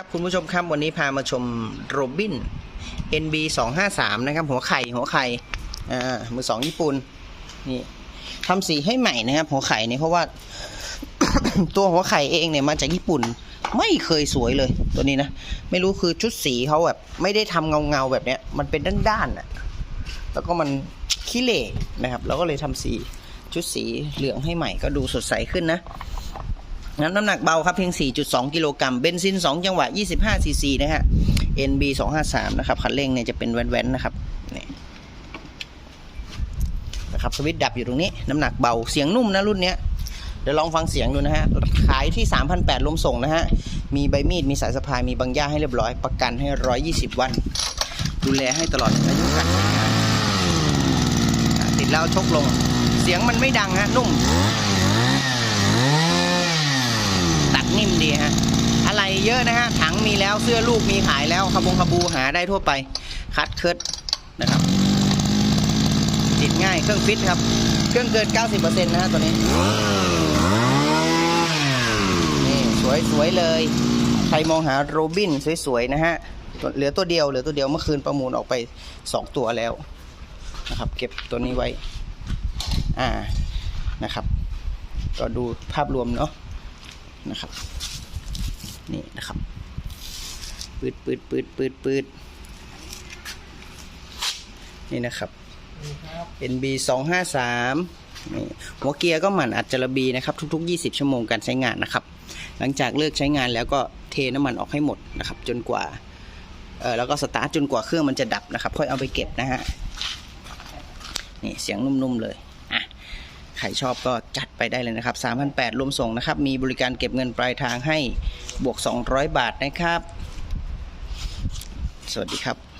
ครับคุณผู้ชมครับวันนี้พามาชมโรบิน NB 253นะครับ หัวไข่หัวไข่อ่ามือสองญี่ปุ่นนี่ทำสีให้ใหม่นะครับ หัวไข่เนี่ยเพราะว่า ตัวหัวไข่เองเนี่ยมาจากญี่ปุ่น ไม่เคยสวยเลยตัวนี้นะ ไม่รู้คือชุดสีเขาแบบ ไม่ได้ทำเงาเงาๆแบบเนี้ย มันเป็นด้านๆอะแล้วก็มันขี้เหร่นะครับเราก็เลยทำสีชุดสีเหลืองให้ใหม่ก็ดูสดใสขึ้นนะ งั้นน้ำหนักเบาครับเพียง 4.2 กิโลกรัมเบนซิน 2 จังหวะ 25 ซีซีนะฮะ NB 253 นะครับ คันเร่งเนี่ยจะเป็นแว้นๆนะครับนี่นะครับสวิตช์ดับอยู่ตรงนี้ น้ำหนักเบาเสียงนุ่มนะรุ่นเนี้ยเดี๋ยวลองฟังเสียงดูนะฮะ ขายที่ 3,800ลมส่งนะฮะ มีใบมีด มีสายสะพาย มีบางย่าให้เรียบร้อย ประกันให้ 120 วัน ดูแลให้ตลอดอายุการใช้งานติดแล้วชกลง เสียงมันไม่ดังฮะ นุ่ม ตัด นิ่มดีฮะอะไรเยอะนะฮะถังมีแล้วเสื้อลูกมีขายแล้วขบงขบูหาได้ทั่วไป คัดเคิร์ดนะครับ ติดง่ายเครื่องฟิตครับ เครื่องเกิน 90%นะฮะตัวนี้ นี่สวยสวยเลย ใครมองหาโรบินสวยๆนะฮะเหลือตัวเดียวเหลือตัวเดียวเมื่อคืนประมูลออกไป 2 ตัวแล้วนะครับ เก็บตัวนี้ไว้ อ่านะครับ ก็ดูภาพรวมเนาะ นะครับ นี่นะครับปืดปืดปืดปืดปืดนี่นะครับ NB 2 5 3นี่หัวเกียร์ก็หมั่นอัดจระบีนะครับ ทุก ๆ 20 ชั่วโมงการใช้งานนะครับ หลังจากเลิกใช้งานแล้วก็เทน้ำมันออกให้หมดนะครับ จนกว่าเออแล้วก็สตาร์ทจนกว่าเครื่องมันจะดับนะครับ ค่อยเอาไปเก็บนะฮะนี่เสียงนุ่มๆเลยอะใค รชอบก็จัดไปได้เลยนะครับ3,800รวมส่งนะครับ มีบริการเก็บเงินปลายทางให้บวก 200 บาทนะครับ สวัสดีครับ